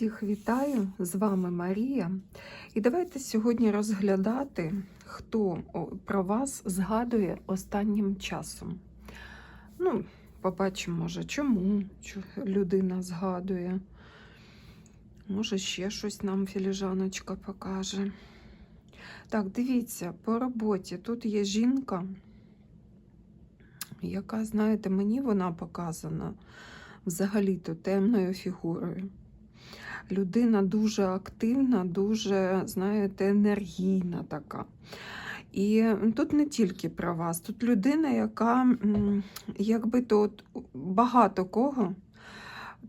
Всіх вітаю! З вами Марія. І давайте сьогодні розглядати, хто про вас згадує останнім часом. Ну, побачимо, може, чому людина згадує. Може, ще щось нам філіжаночка покаже. Так, дивіться, по роботі тут є жінка, яка, знаєте, мені вона показана взагалі-то темною фігурою. Людина дуже активна, дуже, знаєте, енергійна така. І тут не тільки про вас, тут людина, яка якби то от багато кого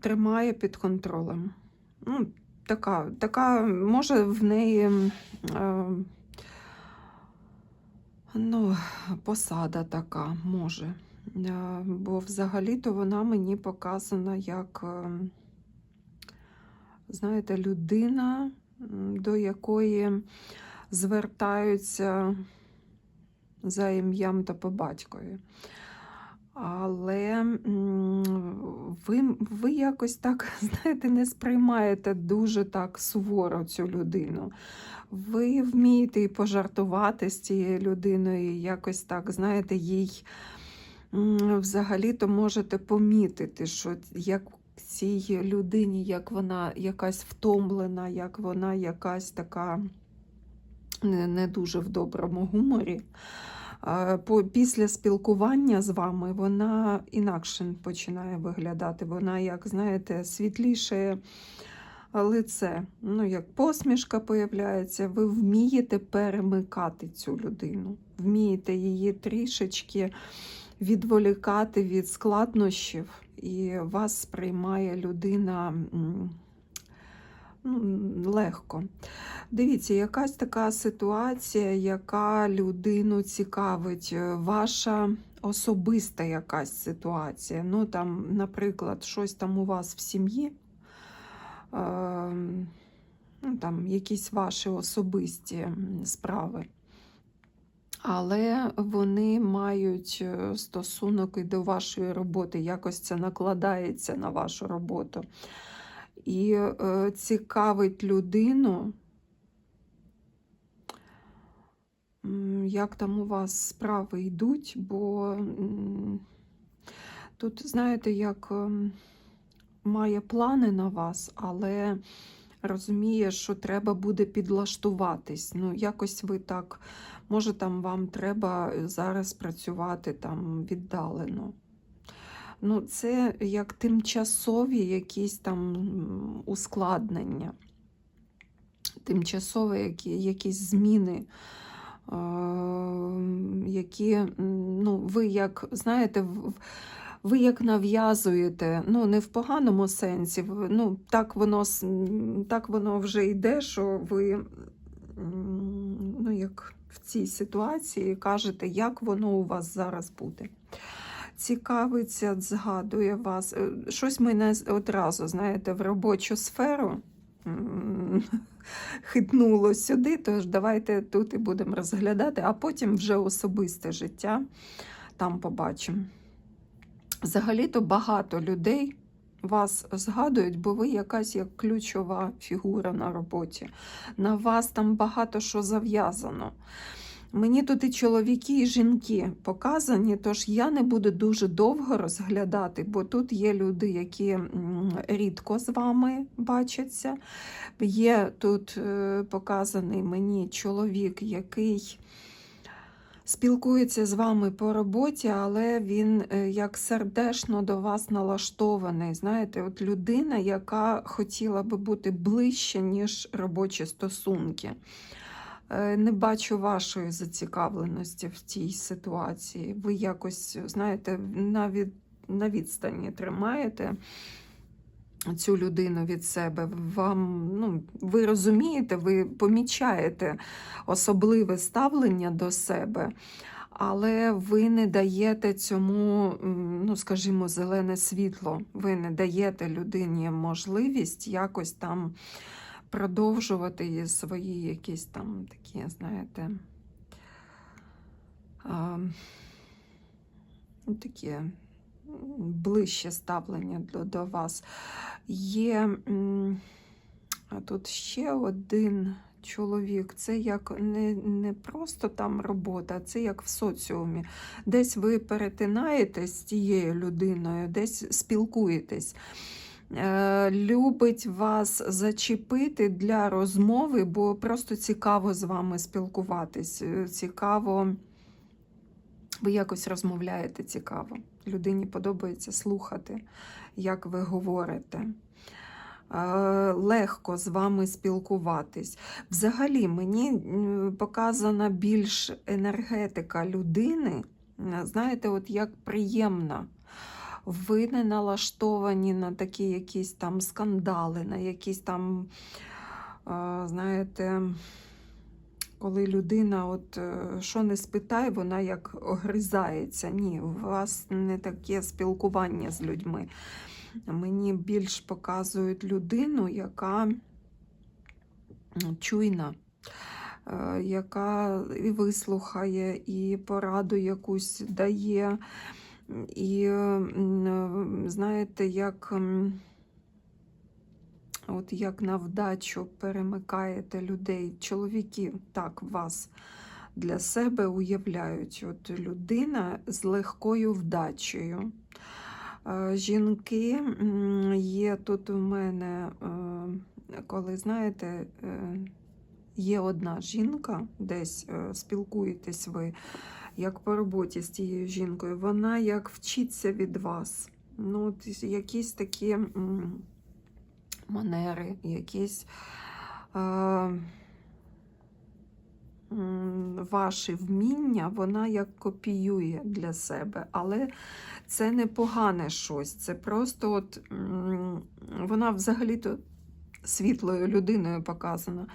тримає під контролем. Ну, така, така, може, в неї е, ну, посада така, може. Е, Бо взагалі-то вона мені показана як. Знаєте, людина, до якої звертаються за ім'ям та по батькові. Але ви, ви якось так, знаєте, не сприймаєте дуже так суворо цю людину. Ви вмієте і пожартувати з цією людиною, якось так, знаєте, їй взагалі-то можете помітити, що як цій людині, як вона якась втомлена, як вона якась така не, не дуже в доброму гуморі. Після спілкування з вами вона інакше починає виглядати. Вона, як знаєте, світліше лице. Ну, як посмішка появляється, ви вмієте перемикати цю людину, вмієте її трішечки відволікати від складнощів, і вас сприймає людина ну, легко. Дивіться, якась така ситуація, яка людину цікавить, ваша особиста якась ситуація. Ну, там, наприклад, щось там у вас в сім'ї. е, Ну, там якісь ваші особисті справи але вони мають е, стосунок і до вашої роботи, якось це накладається на вашу роботу. І е, цікавить людину, як там у вас справи йдуть, бо тут, знаєте, як ем, має плани на вас, але розуміє, що треба буде підлаштуватись. Ну, якось ви так. Може, там вам треба зараз працювати там віддалено. Ну, це як тимчасові якісь там ускладнення, тимчасові які, якісь зміни, е, які ну, ви як, знаєте, в- ви як нав'язуєте, ну не в поганому сенсі, ну, так воно, так воно вже йде, що ви ну, як в цій ситуації кажете, як воно у вас зараз буде. Цікавиться, згадує вас. Е, Щось мене одразу, знаєте, в робочу сферу хитнуло сюди, тож давайте тут і будемо розглядати, а потім вже особисте життя там побачимо. Взагалі-то багато людей вас згадують, бо ви якась як ключова фігура на роботі. На вас там багато що зав'язано. Мені тут і чоловіки, і жінки показані, тож я не буду дуже довго розглядати, бо тут є люди, які рідко з вами бачаться. Є тут е, показаний мені чоловік, який спілкується з вами по роботі, але він е, як сердечно до вас налаштований. Знаєте, от людина, яка хотіла би бути ближче, ніж робочі стосунки. Е, Не бачу вашої зацікавленості в цій ситуації. Ви якось, знаєте, на, від, на відстані тримаєте цю людину від себе. Вам, ну, ви розумієте, ви помічаєте особливе ставлення до себе, але ви не даєте цьому, ну, скажімо, зелене світло. Ви не даєте людині можливість якось там продовжувати свої якісь там такі, знаєте, а, такі ближче ставлення до, до вас. Є тут ще один чоловік. Це як не, не просто там робота, це як в соціумі. Десь ви перетинаєтесь з тією людиною, десь спілкуєтесь. Е, Любить вас зачепити для розмови, бо просто цікаво з вами спілкуватись. е, Цікаво, ви якось розмовляєте цікаво. Людині подобається слухати, як ви говорите. Е, Легко з вами спілкуватись. Взагалі, мені показана більш енергетика людини, знаєте, от як приємна. Ви не налаштовані на такі якісь там скандали, на якісь там, е, знаєте, коли людина, от е, що не спитає, вона як огризається. Ні, у вас не таке спілкування з людьми. Мені більш показують людину, яка чуйна, е, яка і вислухає, і пораду якусь дає. І знаєте, як, от як на вдачу перемикаєте людей, чоловіки так вас для себе уявляють. От людина з легкою вдачею. Е, Жінки є тут у мене, е, коли знаєте, е, є одна жінка, десь спілкуєтесь ви, як по роботі з тією жінкою, вона як вчиться від вас. Ну, от якісь такі манери, якісь е, ваші вміння, вона як копіює для себе. Але це не погане щось. Це просто от, вона взагалі-то світлою людиною показана.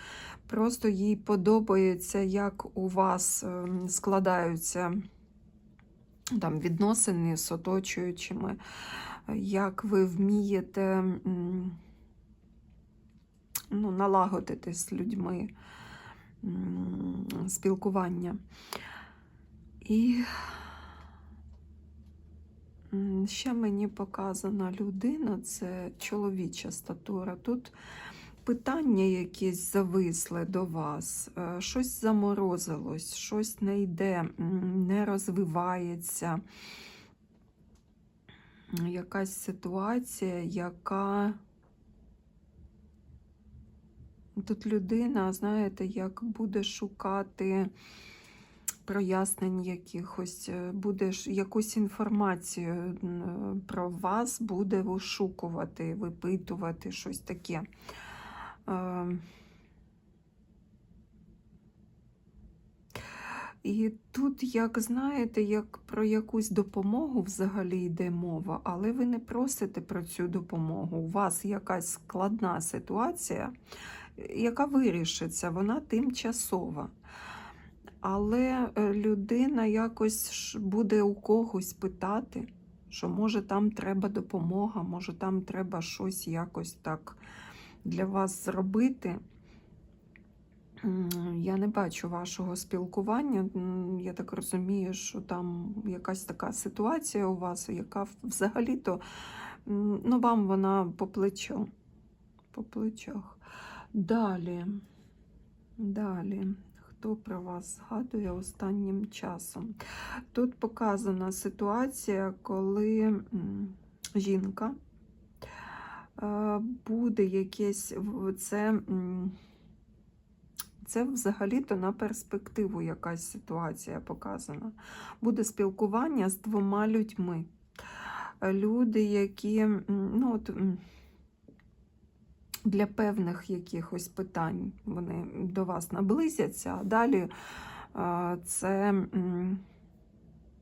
Просто їй подобається, як у вас ем, складаються там, відносини з оточуючими, як ви вмієте ну, налагодити з людьми спілкування. І ще мені показана людина, це чоловіча статура. Тут питання якісь зависли до вас, е, щось заморозилось, щось не йде, не розвивається. Якась ситуація, яка тут людина, знаєте, як буде шукати прояснень якихось, е, буде якусь інформацію про вас, буде вишукувати, випитувати щось таке. Е, І тут, як знаєте, як про якусь допомогу взагалі йде мова, але ви не просите про цю допомогу. У вас якась складна ситуація, яка вирішиться, вона тимчасова. Але е, людина якось буде у когось питати, що може там треба допомога, може там треба щось якось так для вас зробити. Я не бачу вашого спілкування. Я так розумію, що там якась така ситуація у вас, яка взагалі-то ну, вам вона по плечу. По плечах. Далі. Далі. Хто про вас згадує останнім часом? Тут показана ситуація, коли жінка е, буде якесь це. це взагалі-то на перспективу якась ситуація показана. Буде спілкування з двома людьми. Люди, які ну, от, для певних якихось питань вони до вас наблизяться, а далі е, це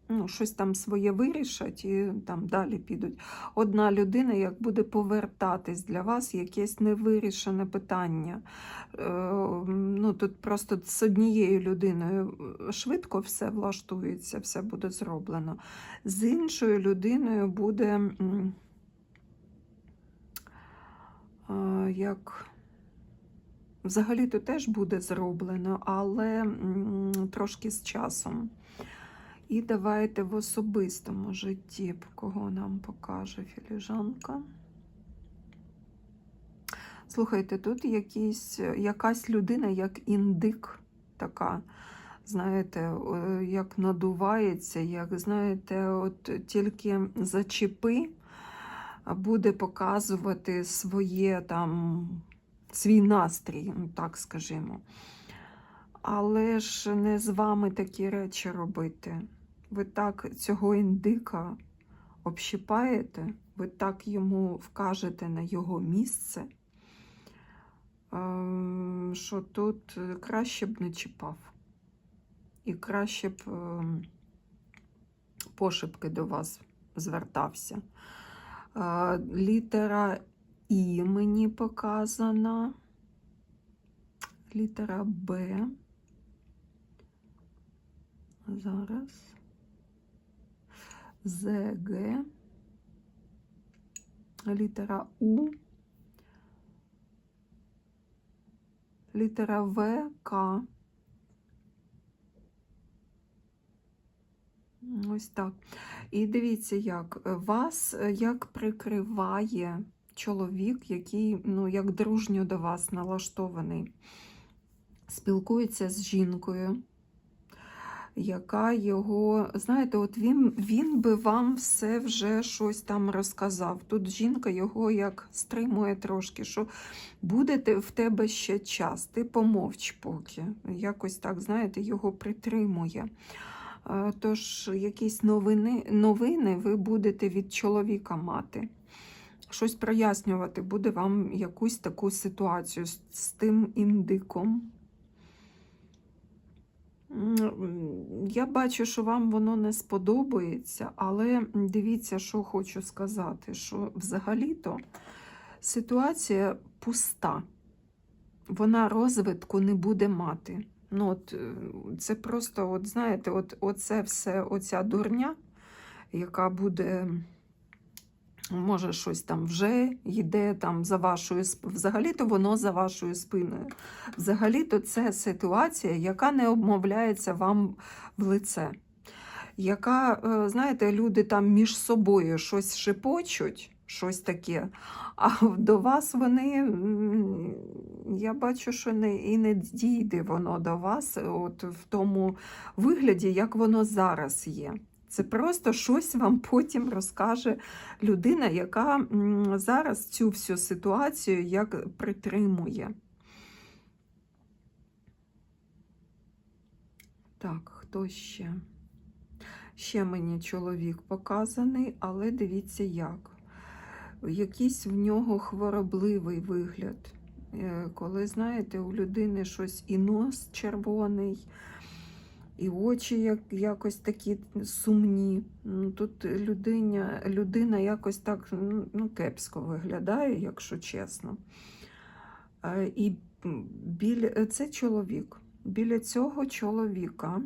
ну, щось там своє вирішать і там далі підуть. Одна людина як буде повертатись для вас якесь невирішене питання. Е, ну, тут просто з однією людиною швидко все влаштується, все буде зроблено. З іншою людиною буде як. Взагалі-то теж буде зроблено, але трошки з часом. І давайте в особистому житті, кого нам покаже філіжанка. Слухайте, тут якісь, якась людина, як індик, така, знаєте, як надувається, як, знаєте, от тільки зачепи, буде показувати своє там, свій настрій, ну, так скажімо. Але ж не з вами такі речі робити. Ви так цього індика общипаєте, ви так йому вкажете на його місце, ем, що тут е, краще б не чіпав. І краще б ем, пошепки до вас звертався. Е, Літера І мені показана. Літера Б. Зараз. ЗГ. Літера У. Літера В, К. Ось так. І дивіться, як вас е, як прикриває чоловік, який ну, як дружньо до вас налаштований, спілкується з жінкою, яка його, знаєте, от він, він би вам все вже щось там розказав. Тут жінка його як стримує трошки, що буде в тебе ще час, ти помовч поки. Якось так, знаєте, його притримує. Тож якісь новини, новини ви будете від чоловіка мати. Щось прояснювати буде вам якусь таку ситуацію з тим індиком. Я бачу, що вам воно не сподобається, але дивіться, що хочу сказати, що взагалі-то ситуація пуста. Вона розвитку не буде мати. Ну, от, е, це просто, от знаєте, от, оце все, оця дурня, яка буде, може, щось там вже йде там за вашою. Взагалі-то воно за вашою спиною. Взагалі-то це ситуація, яка не обмовляється вам в лице. Яка, е, знаєте, люди там між собою щось шепочуть, щось таке, а до вас вони, я бачу, що не, і не дійде воно до вас от в тому вигляді, як воно зараз є. Це просто щось вам потім розкаже людина, яка зараз цю всю ситуацію як притримує. Так, хто ще? Ще мені чоловік показаний, але дивіться як. Якийсь в нього хворобливий вигляд. Е, Коли, знаєте, у людини щось і нос червоний, і очі як, якось такі сумні. Ну, Тут людиня, людина якось так ну, ну, кепсько виглядає, якщо чесно. Е, І біля, це чоловік. Біля цього чоловіка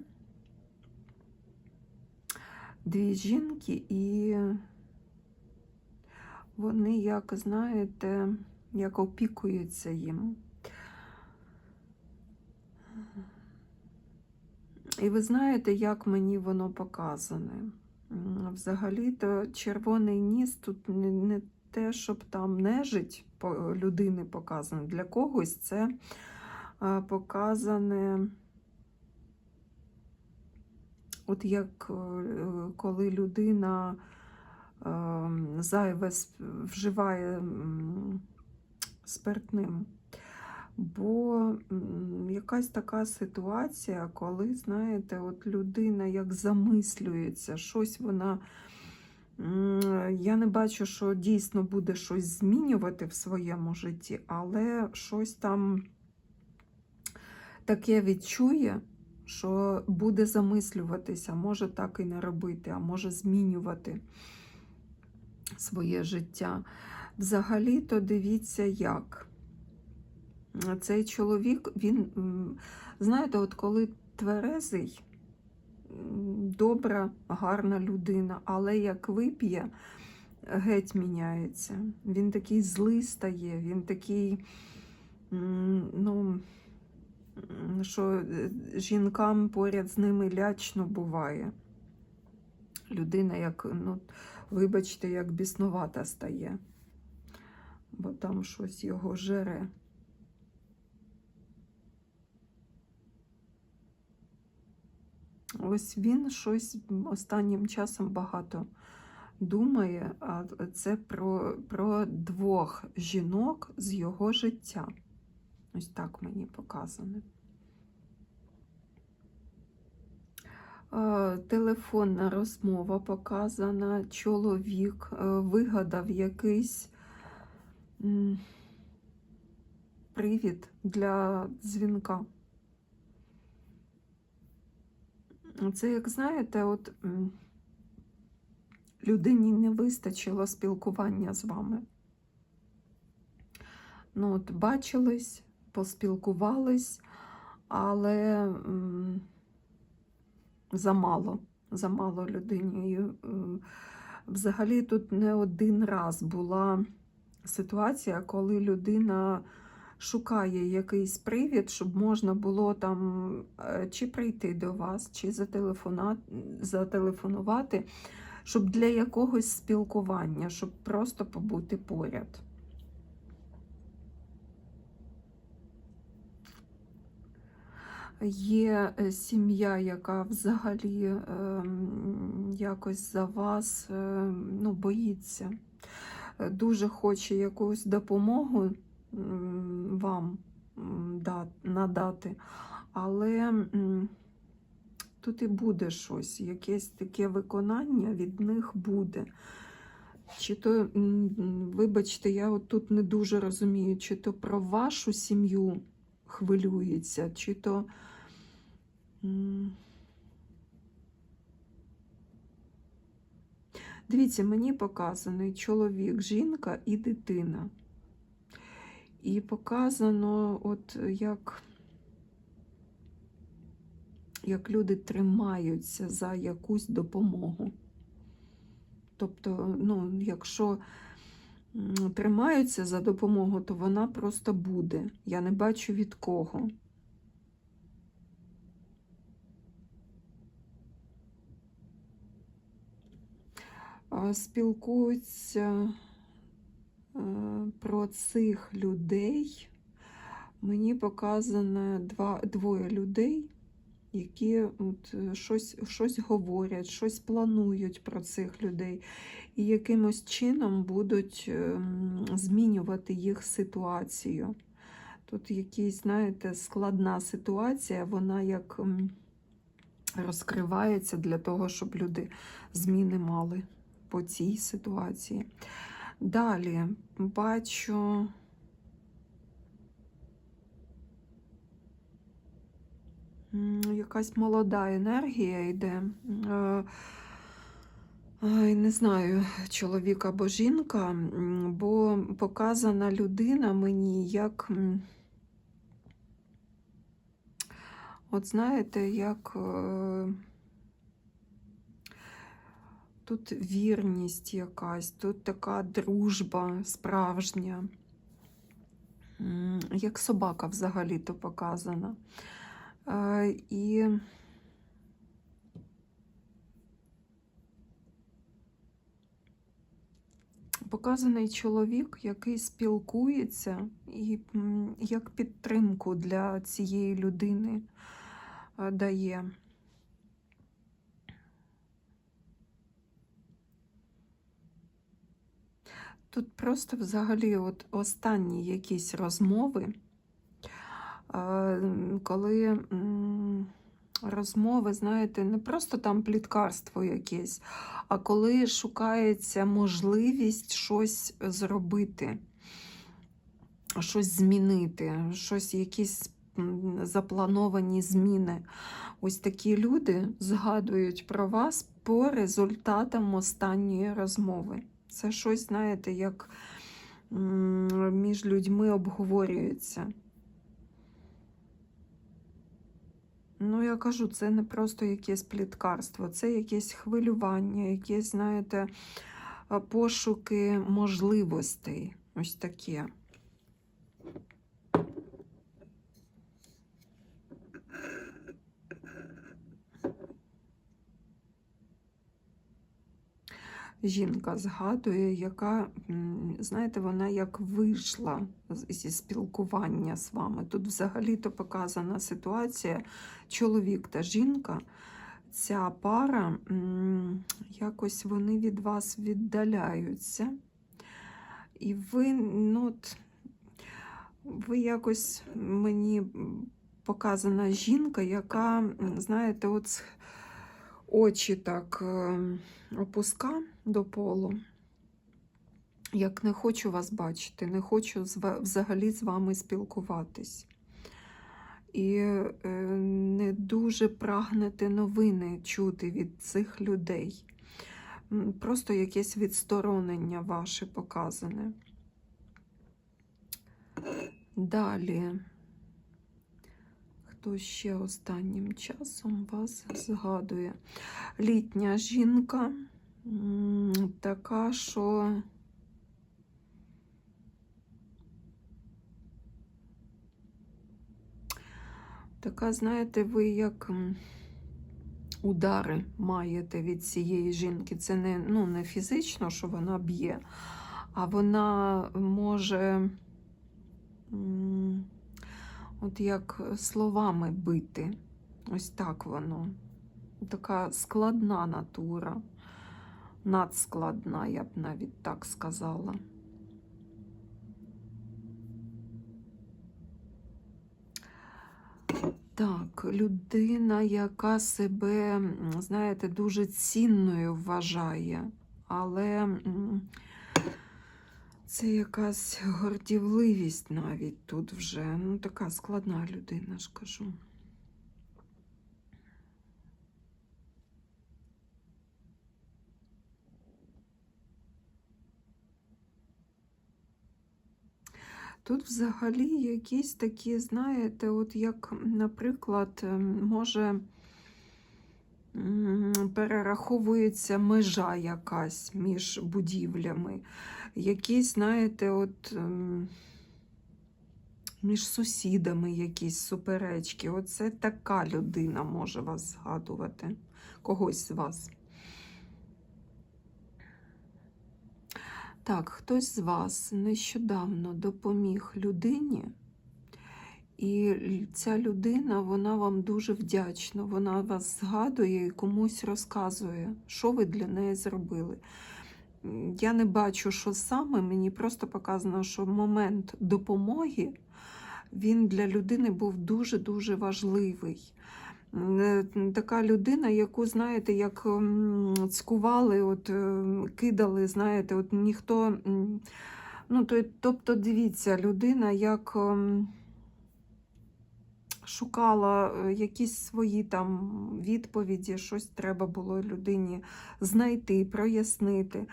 дві жінки, і вони, як знаєте, як опікуються їм. І ви знаєте, як мені воно показане. Взагалі-то червоний ніс тут не, те, щоб там нежить людини показано. Для когось це показане, от як е, коли людина е, зайве вживає спиртним. Бо якась така ситуація, коли, знаєте, от людина як замислюється, щось вона. Я не бачу, що дійсно буде щось змінювати в своєму житті, але щось там таке відчує, що буде замислюватися, може так і не робити, а може змінювати своє життя. Взагалі-то дивіться, як цей чоловік, він, знаєте, от коли тверезий, добра, гарна людина, але як вип'є, геть міняється. Він такий злий стає, він такий, ну, що е, жінкам поряд з ними лячно буває. Людина, як, ну, вибачте, як біснувата стає. бо там щось його жере. Ось він щось останнім часом багато думає, а це про, про двох жінок з його життя. Ось так мені показано. Телефонна розмова показана, чоловік е, вигадав якийсь привід для дзвінка. Це, як знаєте, от людині не вистачило спілкування з вами. Ну, от бачились, поспілкувались, але замало, замало людині. І, Взагалі тут не один раз була ситуація, коли людина шукає якийсь привід, щоб можна було там е, чи прийти до вас, чи зателефонувати, щоб для якогось спілкування, щоб просто побути поряд. Є е, сім'я, яка взагалі ем, якось за вас ем, ну, боїться, Е, дуже хоче якусь допомогу вам надати, але тут і буде щось, якесь таке виконання від них буде. Чи то, вибачте, я от тут не дуже розумію, чи то про вашу сім'ю хвилюється, чи то. Дивіться, мені показаний чоловік, жінка і дитина. І показано, от як, як люди тримаються за якусь допомогу. Тобто, ну, якщо тримаються за допомогу, то вона просто буде. Я не бачу від кого. А, Спілкуються е, про цих людей. Мені показано два, двоє людей, які от, е, щось, щось говорять, щось планують про цих людей, і якимось чином будуть ем, змінювати їх ситуацію. Тут якась, знаєте, складна ситуація, вона як розкривається для того, щоб люди зміни мали по цій ситуації. Далі бачу. Якась молода енергія йде. Е, не знаю, чоловік або жінка, бо показана людина мені як. От знаєте, як е, тут вірність якась, тут така дружба справжня, як собака взагалі-то показана. Е, І показаний чоловік, який спілкується і як підтримку для цієї людини е, дає. Тут просто взагалі от останні якісь розмови, коли розмови, знаєте, не просто там пліткарство якесь, а коли шукається можливість щось зробити, щось змінити, щось, якісь заплановані зміни. Ось такі люди згадують про вас по результатам останньої розмови. Це щось, знаєте, як між людьми обговорюється. Ну, я кажу, це не просто якесь пліткарство, це якесь хвилювання, якісь, знаєте, пошуки можливостей. Ось таке. Жінка згадує, яка, знаєте, вона як вийшла зі спілкування з вами. Тут взагалі-то показана ситуація чоловік та жінка. Ця пара, якось вони від вас віддаляються. І ви, ну, ви якось мені показана жінка, яка, знаєте, от очі так е, опуска до полу. Як не хочу вас бачити, не хочу взагалі з вами спілкуватись. І е, не дуже прагнете новини чути від цих людей. Просто якесь відсторонення ваше показане. Далі. Хто ще останнім часом вас згадує? Літня жінка, така, що така, знаєте, ви як удари маєте від цієї жінки. Це не, ну, не фізично, що вона б'є, а вона може. От як словами бити. Ось так воно. Така складна натура. Надскладна, я б навіть так сказала. Так, людина, яка себе, знаєте, дуже цінною вважає, але це якась гордівливість навіть тут вже. Ну, така складна людина, ж кажу. Тут взагалі якісь такі, знаєте, от як, наприклад, ем, може перераховується межа якась між будівлями. Якісь, знаєте, от ем, між сусідами якісь суперечки. Оце така людина може вас згадувати, когось з вас. Так, хтось з вас нещодавно допоміг людині, і ця людина, вона вам дуже вдячна. Вона вас згадує і комусь розказує, що ви для неї зробили. Я не бачу, що саме, мені просто показано, що момент допомоги він для людини був дуже-дуже важливий. Е, Така людина, яку, знаєте, як цькували, от, е, кидали, знаєте, от ніхто. Ну, тобто, дивіться, людина як шукала е, якісь свої там відповіді, щось треба було людині знайти, прояснити.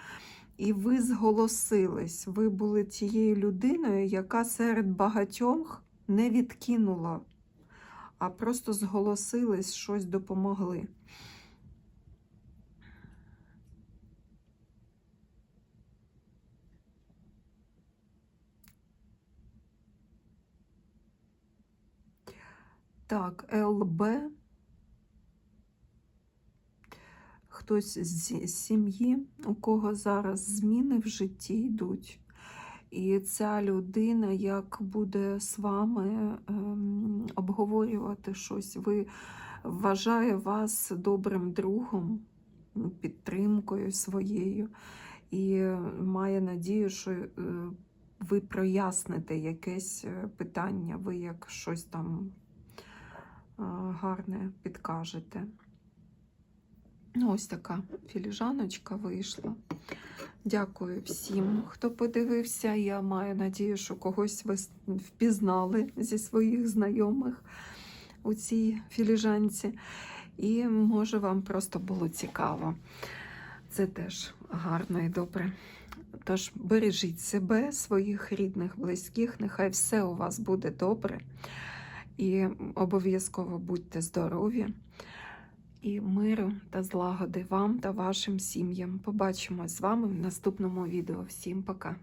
І ви зголосились, ви були тією людиною, яка серед багатьох не відкинула, а просто зголосились, щось допомогли. Так, ЛБ. Хтось з сім'ї, у кого зараз зміни в житті йдуть. І ця людина, як буде з вами ем, обговорювати щось, ви вважає вас добрим другом, підтримкою своєю, і має надію, що е, ви проясните якесь е, питання, ви як щось там гарне підкажете. Ну, ось така філіжаночка вийшла. Дякую всім, хто подивився. Я маю надію, що когось ви впізнали зі своїх знайомих у цій філіжанці. І може вам просто було цікаво. Це теж гарно і добре. Тож бережіть себе, своїх рідних, близьких, нехай все у вас буде добре. І обов'язково будьте здорові. І миру та злагоди вам та вашим сім'ям. Побачимось з вами в наступному відео. Всім пока!